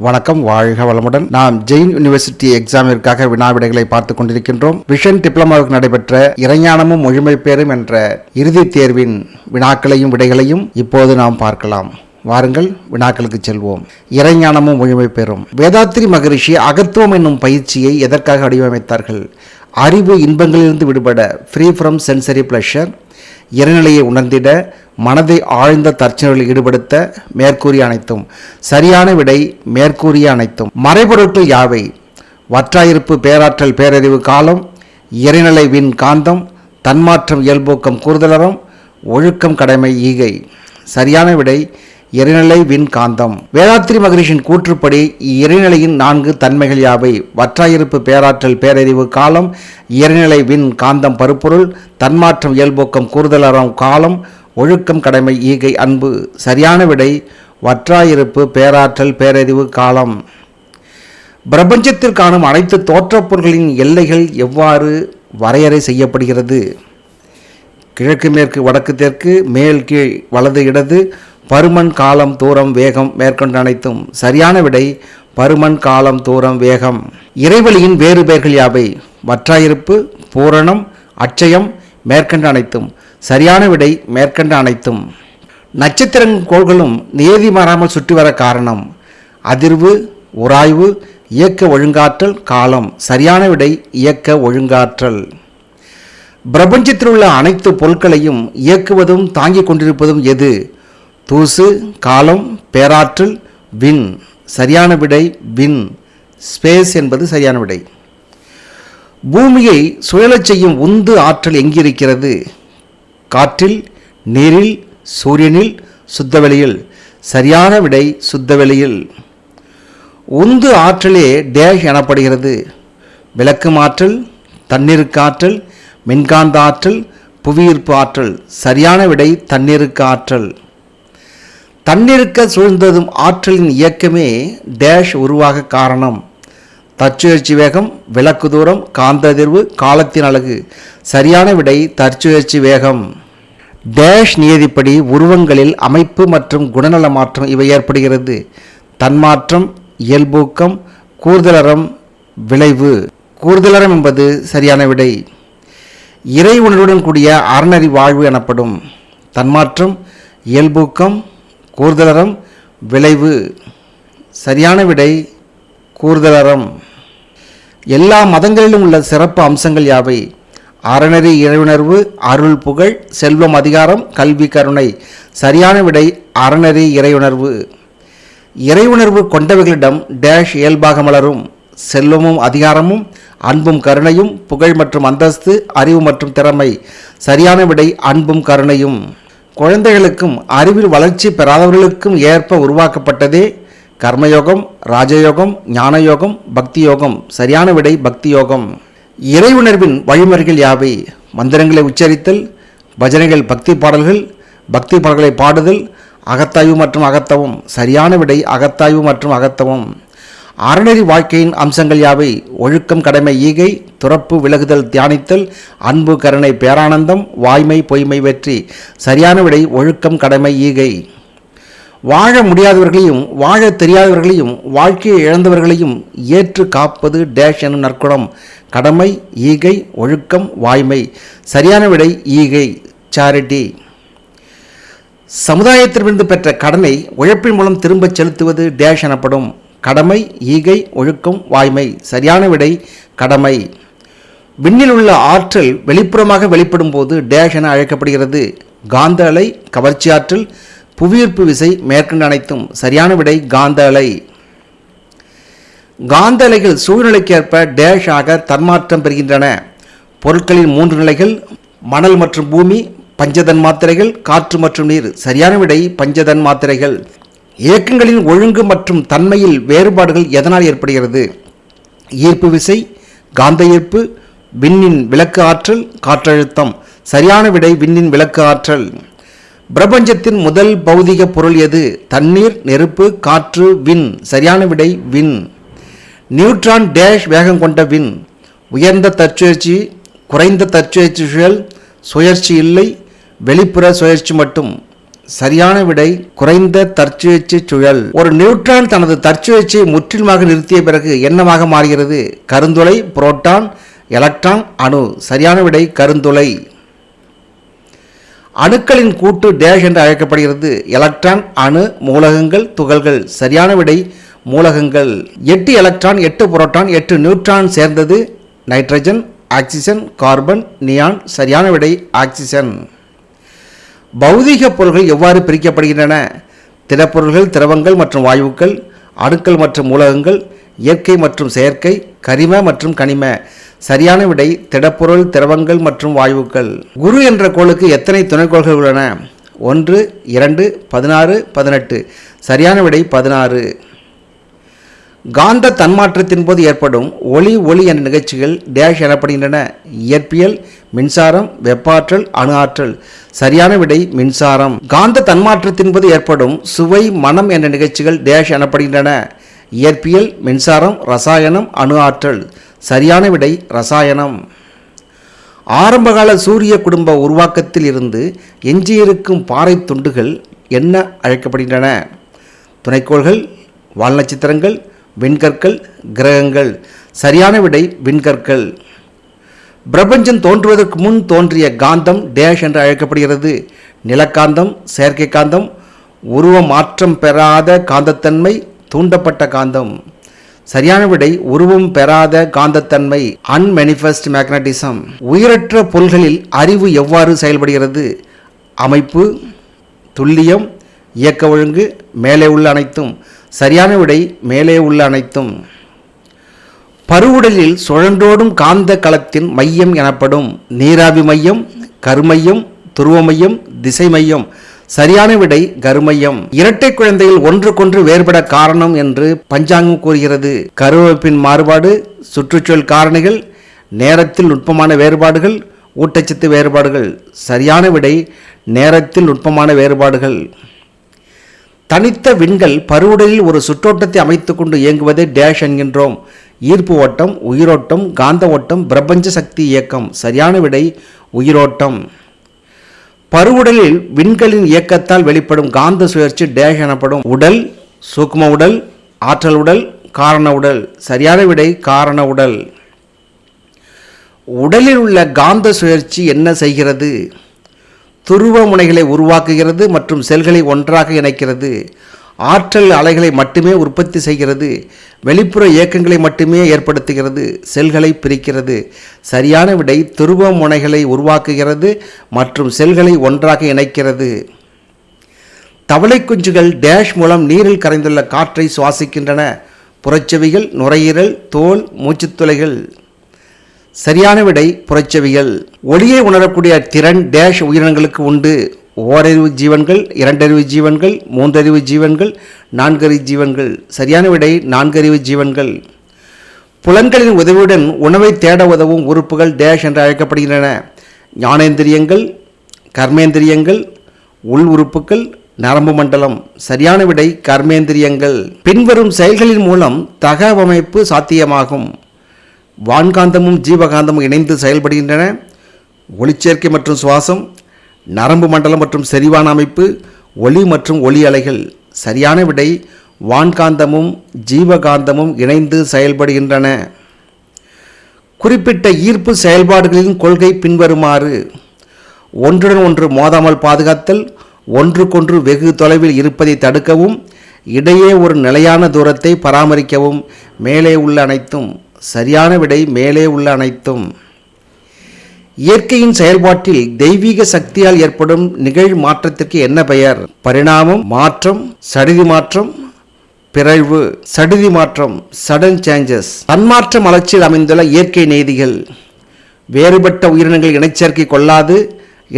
வணக்கம் வாழ்க வளமுடன். நாம் ஜெயின் யூனிவர்சிட்டி எக்ஸாமிற்காக வினா விடைகளை பார்த்து கொண்டிருக்கின்றோம். விஷன் டிப்ளமாவுக்கு நடைபெற்ற இறைஞானமும் முழுமை பேரும் என்ற இறுதித் தேர்வின் வினாக்களையும் விடைகளையும் இப்போது நாம் பார்க்கலாம். வாருங்கள் வினாக்களுக்கு செல்வோம். இறைஞானமும் முழுமை பெறும் வேதாத்திரி மகரிஷி அகத்துவம் என்னும் பயிற்சியை எதற்காக வடிவமைத்தார்கள்? அறிவு இன்பங்களிலிருந்து விடுபட ஃப்ரீ ஃப்ரம் சென்சரி ப்ளஷர் இறைநிலையை உணர்ந்திட மனதை ஆழ்ந்த தற்செயலில் ஈடுபடுத்த மேற்கூறிய அனைத்தும் சரியான விடை மேற்கூறிய அனைத்தும். மறைபொருட்கள் யாவை? வற்றாயிருப்பு பேராற்றல் பேரறிவு காலம் இறைநிலை வின் காந்தம் தன்மாற்றம் இயல்போக்கம் கூறுதலறம் ஒழுக்கம் கடமை ஈகை. சரியான விடை இறைநிலை வின் காந்தம். வேதாத்திரி மகரிஷின் கூற்றுப்படி இறைநிலையின் நான்கு தன்மைகள் யாவை? வற்றாயிருப்பு பேராற்றல் பேரறிவு காலம் இறைநிலை வின் காந்தம் பருப்பொருள் தன்மாற்றம் இயல்போக்கம் கூறுதலறம் காலம் ஒழுக்கம் கடமை ஈகை அன்பு சரியான விடை வற்றாயிருப்பு பேராற்றல் பேரறிவு காலம். பிரபஞ்சத்தில் காணும் அனைத்து தோற்றப்பொருள்களின் எல்லைகள் எவ்வாறு வரையறை செய்யப்படுகிறது? கிழக்கு மேற்கு வடக்கு தெற்கு மேல் கீழ் வலது இடது பருமன் காலம் தூரம் வேகம் மேற்கொண்டு அனைத்தும். சரியான விடை பருமன் காலம் தூரம் வேகம். இறைவழியின் வேறு பெயர்கள் யாவை? வற்றாயிருப்பு பூரணம் அச்சயம் மேற்கண்ட அனைத்தும். சரியான விடை மேற்கண்ட அனைத்தும். நட்சத்திரங்கோள்களும் நியதி மாறாமல் சுற்றி வர காரணம் அதிர்வு உராய்வு இயக்க ஒழுங்காற்றல் காலம். சரியான விடை இயக்க ஒழுங்காற்றல். பிரபஞ்சத்தில் உள்ள அனைத்து பொருட்களையும் இயக்குவதும் தாங்கிக் கொண்டிருப்பதும் எது? தூசு காலம் பேராற்றல் விண். சரியான விடை வின் ஸ்பேஸ் என்பது சரியான விடை. பூமியை சுழலச் செய்யும் உந்து ஆற்றல் எங்கிருக்கிறது? காற்றில் நீரில் சூரியனில் சுத்தவெளியில். சரியான விடை சுத்தவெளியில். உந்து ஆற்றலே டேஷ் எனப்படுகிறது. விளக்கும் ஆற்றல் தண்ணீருக்கு ஆற்றல் மின்காந்த ஆற்றல் புவியீர்ப்பு ஆற்றல். சரியான விடை தண்ணீருக்கு ஆற்றல். தண்ணீருக்க சூழ்ந்ததும் ஆற்றலின் இயக்கமே டேஷ் உருவாக காரணம். தற்சுழற்சி வேகம் விளக்கு தூரம் காந்த அதிர்வு காலத்தின் அழகு. சரியான விடை தற்சுழற்சி வேகம். டேஷ் நியதிப்படி உருவங்களில் அமைப்பு மற்றும் குணநல மாற்றம் இவை ஏற்படுகிறது. தன்மாற்றம் இயல்பூக்கம் கூர்தலறம் விளைவு. கூர்தலறம் என்பது சரியான விடை. இறை உணர்வுடன் கூடிய அறநறி வாழ்வு எனப்படும். தன்மாற்றம் இயல்பூக்கம் கூர்தலறம் விளைவு. சரியான விடை கூர்தலறம் எல்லா மதங்களிலும் உள்ள சிறப்பு அம்சங்கள் யாவை? அறநெறி இறையுணர்வு அருள் புகழ் செல்வம் அதிகாரம் கல்வி கருணை சரியான விடை அறநெறி இறையுணர்வு. இறையுணர்வு கொண்டவைகளிடம் டேஷ் இயல்பாக மலரும். செல்வமும் அதிகாரமும் அன்பும் கருணையும் புகழ் மற்றும் அந்தஸ்து அறிவு மற்றும் திறமை சரியான விடை அன்பும் கருணையும். குழந்தைகளுக்கும் அறிவில் வளர்ச்சி பெறாதவர்களுக்கும் ஏற்ப உருவாக்கப்பட்டதே கர்மயோகம் ராஜயோகம் ஞானயோகம் பக்தி யோகம் சரியான விடை பக்தி யோகம் இறை உணர்வின் வழிமுறைகள் யாவை? மந்திரங்களை உச்சரித்தல் பஜனைகள் பக்தி பாடல்கள் பக்தி பாடல்களை பாடுதல் அகத்தாய்வு மற்றும் அகத்தவம். சரியான விடை அகத்தாய்வு மற்றும் அகத்தவம். அறநெறி வாழ்க்கையின் அம்சங்கள் யாவை? ஒழுக்கம் கடமை ஈகை துறப்பு விலகுதல் தியானித்தல் அன்பு கருணை பேரானந்தம் வாய்மை பொய்மை வெற்றி. சரியான விடை ஒழுக்கம் கடமை ஈகை. வாழ முடியாதவர்களையும் வாழ தெரியாதவர்களையும் வாழ்க்கையை இழந்தவர்களையும் ஏற்று காப்பது டேஷ் எனும் நற்குணம். கடமை ஈகை ஒழுக்கம் வாய்மை. சரியான விடை ஈகை சாரிட்டி சமுதாயத்திலிருந்து பெற்ற கடனை உழைப்பின் மூலம் திரும்பச் செலுத்துவது டேஷ் எனப்படும். கடமை ஈகை ஒழுக்கம் வாய்மை. சரியான விடை கடமை. விண்ணில் உள்ள ஆற்றல் வெளிப்புறமாக வெளிப்படும் போது டேஷ் என அழைக்கப்படுகிறது. காந்த அலை கவர்ச்சி ஆற்றல் புவியீர்ப்பு விசை மேற்கண்ட அனைத்தும் சரியான விடை காந்த அலை காந்த அலைகள் சூழ்நிலைக்கேற்ப டேஷ் ஆக தன்மாற்றம் பெறுகின்றன. பொருட்களின் மூன்று நிலைகள் மணல் மற்றும் பூமி பஞ்சதன் மாத்திரைகள் காற்று மற்றும் நீர். சரியான விடை பஞ்சதன் மாத்திரைகள். இயக்கங்களின் ஒழுங்கு மற்றும் தன்மையில் வேறுபாடுகள் எதனால் ஏற்படுகிறது? ஈர்ப்பு விசை காந்த ஈர்ப்பு விண்ணின் விளக்கு ஆற்றல் காற்றழுத்தம். சரியான விடை விண்ணின் விளக்கு ஆற்றல். பிரபஞ்சத்தின் முதல் பௌதிக பொருள் எது? தண்ணீர் நெருப்பு காற்று விண். சரியான விடை விண். நியூட்ரான் டேஷ் வேகம் கொண்ட விண். உயர்ந்த தற்சுழற்சி குறைந்த தற்சுழற்சி சுழல் சுழற்சி இல்லை வெளிப்புற சுழற்சி மட்டும். சரியான விடை குறைந்த தற்சுழற்சி சுழல். ஒரு நியூட்ரான் தனது தற்சுழற்சியை முற்றிலுமாக நிறுத்திய பிறகு என்னவாக மாறுகிறது? கருந்துளை புரோட்டான் எலக்ட்ரான் அணு. சரியான விடை கருந்துளை. அணுக்களின் கூட்டு டேஷ் என்று அழைக்கப்படுகிறது. எலக்ட்ரான் அணு மூலகங்கள் துகள்கள். சரியான விடை மூலகங்கள். எட்டு எலக்ட்ரான் எட்டு புரோட்டான் எட்டு நியூட்ரான் சேர்ந்தது. Nitrogen oxygen carbon neon. சரியான விடை ஆக்சிஜன் பௌதிக பொருள்கள் எவ்வாறு பிரிக்கப்படுகின்றன? திடப்பொருள்கள் திரவங்கள் மற்றும் வாயுக்கள் அணுக்கள் மற்றும் மூலகங்கள் இயற்கை மற்றும் செயற்கை கரிம மற்றும் கனிம. சரியான விடை திடப்பொருள் திரவங்கள் மற்றும் வாயுக்கள். குரு என்ற கோளுக்கு எத்தனை துணைக்கோள்கள் உள்ளன? ஒன்று இரண்டு பதினாறு பதினெட்டு. சரியான விடை பதினாறு. காந்த தன்மாற்றத்தின் போது ஏற்படும் ஒளி ஒளி என்ற நிகழ்ச்சிகள் டேஷ் எனப்படுகின்றன. இயற்பியல் மின்சாரம் வெப்பாற்றல் அணு ஆற்றல். சரியான விடை மின்சாரம். காந்த தன்மாற்றத்தின் போது ஏற்படும் சுவை மனம் என்ற நிகழ்ச்சிகள் டேஷ் எனப்படுகின்றன. இயற்பியல் மின்சாரம் ரசாயனம் அணு ஆற்றல். சரியான விடை ரசாயனம். ஆரம்பகால சூரிய குடும்ப உருவாக்கத்தில் இருந்து எஞ்சியிருக்கும் பாறை துண்டுகள் என்ன அழைக்கப்படுகின்றன? துணைக்கோள்கள் வால் நட்சத்திரங்கள் விண்கற்கள் கிரகங்கள். சரியான விடை விண்கற்கள். பிரபஞ்சம் தோன்றுவதற்கு முன் தோன்றிய காந்தம் டேஷ் என்று அழைக்கப்படுகிறது. நிலக்காந்தம் செயற்கை காந்தம் உருவ மாற்றம் பெறாத காந்தத்தன்மை தூண்டப்பட்ட காந்தம். சரியான விடை உருவம் பெறாத காந்தத்தன்மை அன்மெனிஃபெஸ்ட் மேக்னட்டிசம் உயிரற்ற பொருள்களில் அறிவு எவ்வாறு செயல்படுகிறது? அமைப்பு துல்லியம் இயக்க ஒழுங்கு மேலே உள்ள அனைத்தும். சரியான விடை மேலே உள்ள அனைத்தும். பருவுடலில் சுழன்றோடும் காந்த களத்தின் மையம் எனப்படும் நீராவி மையம் கருமையம் துருவ மையம் திசை மையம். சரியான விடை கருமையம். இரட்டை குழந்தைகள் ஒன்றுக்கொன்று வேறுபட காரணம் என்று பஞ்சாங்கம் கூறுகிறது. கருவமைப்பின் மாறுபாடு சுற்றுச்சூழல் காரணிகள் நேரத்தில் நுட்பமான வேறுபாடுகள் ஊட்டச்சத்து வேறுபாடுகள். சரியான விடை நேரத்தில் நுட்பமான வேறுபாடுகள். தனித்த விண்கள் பருவுடலில் ஒரு சுற்றோட்டத்தை அமைத்துக்கொண்டு இயங்குவதை டேஷ் என்கின்றோம். ஈர்ப்பு ஓட்டம் உயிரோட்டம் காந்த ஓட்டம் பிரபஞ்ச சக்தி இயக்கம். சரியான விடை உயிரோட்டம். பருவுடலில் விண்களின் இயக்கத்தால் வெளிப்படும் காந்த சுழற்சி டேஷ் எனப்படும் உடல் சூக்ம உடல் ஆற்றல் உடல் காரண உடல் சரியான விடை காரண உடல். உடலில் உள்ள காந்த சுழற்சி என்ன செய்கிறது? துருவ முனைகளை உருவாக்குகிறது மற்றும் செல்களை ஒன்றாக இணைக்கிறது. ஆற்றல் அலைகளை மட்டுமே உற்பத்தி செய்கிறது வெளிப்புற இயக்கங்களை மட்டுமே ஏற்படுத்துகிறது செல்களை பிரிக்கிறது சரியான விடை துருவ முனைகளை உருவாக்குகிறது மற்றும் செல்களை ஒன்றாக இணைக்கிறது. தவளை குஞ்சுகள் டேஷ் மூலம் நீரில் கரைந்துள்ள காற்றை சுவாசிக்கின்றன. புறச்செவிகள் நுரையீரல் தோல் மூச்சுத்துளைகள். சரியான விடை புறச்செவிகள். ஒளியை உணரக்கூடிய திறன் டேஷ் உயிரினங்களுக்கு உண்டு. ஓரறிவு ஜீவன்கள் இரண்டறிவு ஜீவன்கள் மூன்றறிவு ஜீவன்கள் நான்கறிவு ஜீவன்கள். சரியான விடை நான்கறிவு ஜீவன்கள். புலன்களின் உதவியுடன் உணவை தேட உதவும் உறுப்புகள் டேஷ் என்று அழைக்கப்படுகின்றன. ஞானேந்திரியங்கள் கர்மேந்திரியங்கள் உள் உறுப்புகள் நரம்பு மண்டலம். சரியான விடை கர்மேந்திரியங்கள். பின்வரும் செயல்களின் மூலம் தகவமைப்பு சாத்தியமாகும். வான்காந்தமும் ஜீவகாந்தமும் இணைந்து செயல்படுகின்றன. ஒளிச்சேர்க்கை மற்றும் சுவாசம் நரம்பு மண்டலம் மற்றும் செறிவான அமைப்பு ஒளி மற்றும் ஒளி அலைகள். சரியான விடை வான்காந்தமும் ஜீவகாந்தமும் இணைந்து செயல்படுகின்றன. குறிப்பிட்ட ஈர்ப்பு செயல்பாடுகளின் கொள்கை பின்வருமாறு ஒன்றுடன் ஒன்று மோதாமல் பாதுகாத்தல் ஒன்றுக்கொன்று வெகு தொலைவில் இருப்பதை தடுக்கவும் இடையே ஒரு நிலையான தூரத்தை பராமரிக்கவும் மேலே உள்ள அனைத்தும். சரியான விடை மேலே உள்ள அனைத்தும். இயற்கையின் செயல்பாட்டில் தெய்வீக சக்தியால் ஏற்படும் நிகழ் மாற்றத்திற்கு என்ன பெயர்? பரிணாமம் மாற்றம் சடிதி மாற்றம் பிறழ்வு. சடுதி மாற்றம் சடன் சேஞ்சஸ் தன்மாற்ற மலர்ச்சியில் அமைந்துள்ள இயற்கை நீதிகள். வேறுபட்ட உயிரினங்கள் இனச்சேர்க்கை கொள்ளாது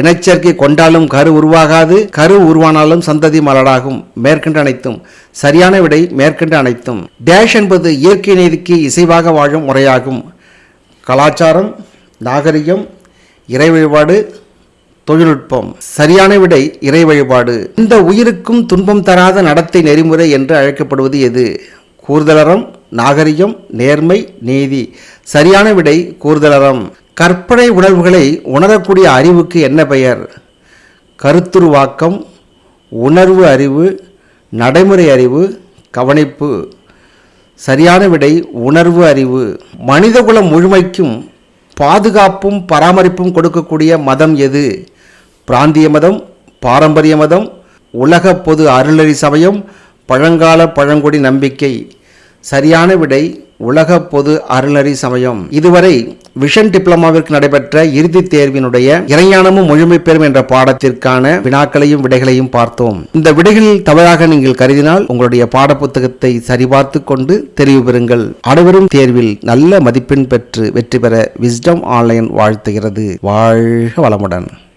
இனச்சேர்க்கை கொண்டாலும் கரு உருவாகாது கரு உருவானாலும் சந்ததி மலடாகும் மேற்கண்ட அனைத்தும் சரியான விடை மேற்கண்ட அனைத்தும். டேஷ் என்பது இயற்கை நீதிக்கு இசைவாக வாழும் முறையாகும். கலாச்சாரம் நாகரிகம் இறை வழிபாடு தொழில்நுட்பம். சரியான விடை இறை வழிபாடு இந்த உயிருக்கும் துன்பம் தராத நடத்தை நெறிமுறை என்று அழைக்கப்படுவது எது? கூர்தலறம் நாகரிகம் நேர்மை நீதி. சரியான விடை கூர்தலறம் கற்பனை உணர்வுகளை உணரக்கூடிய அறிவுக்கு என்ன பெயர்? கருத்துருவாக்கம் உணர்வு அறிவு நடைமுறை அறிவு கவனிப்பு. சரியான விடை உணர்வு அறிவு. மனிதகுலம் முழுமைக்கும் பாதுகாப்பும் பராமரிப்பும் கொடுக்கக்கூடிய மதம் எது? பிராந்திய மதம் பாரம்பரிய மதம் உலக பொது அருளறி சமயம் பழங்கால பழங்குடி நம்பிக்கை. சரியான விடை உலக பொது அருளறி சமயம். இதுவரை விஷன் டிப்ளமாவிற்கு நடைபெற்ற இறுதித் தேர்வினுடைய இறைஞானமும் முழுமை பெறும் என்ற பாடத்திற்கான வினாக்களையும் விடைகளையும் பார்த்தோம். இந்த விடைகளில் தவறாக நீங்கள் கருதினால் உங்களுடைய பாடப்புத்தகத்தை சரிபார்த்து கொண்டு தெரிவு பெறுங்கள். அனைவரும் தேர்வில் நல்ல மதிப்பெண் பெற்று வெற்றி பெற விஸ்டம் ஆன்லைன் வாழ்த்துகிறது. வாழ்க வளமுடன்.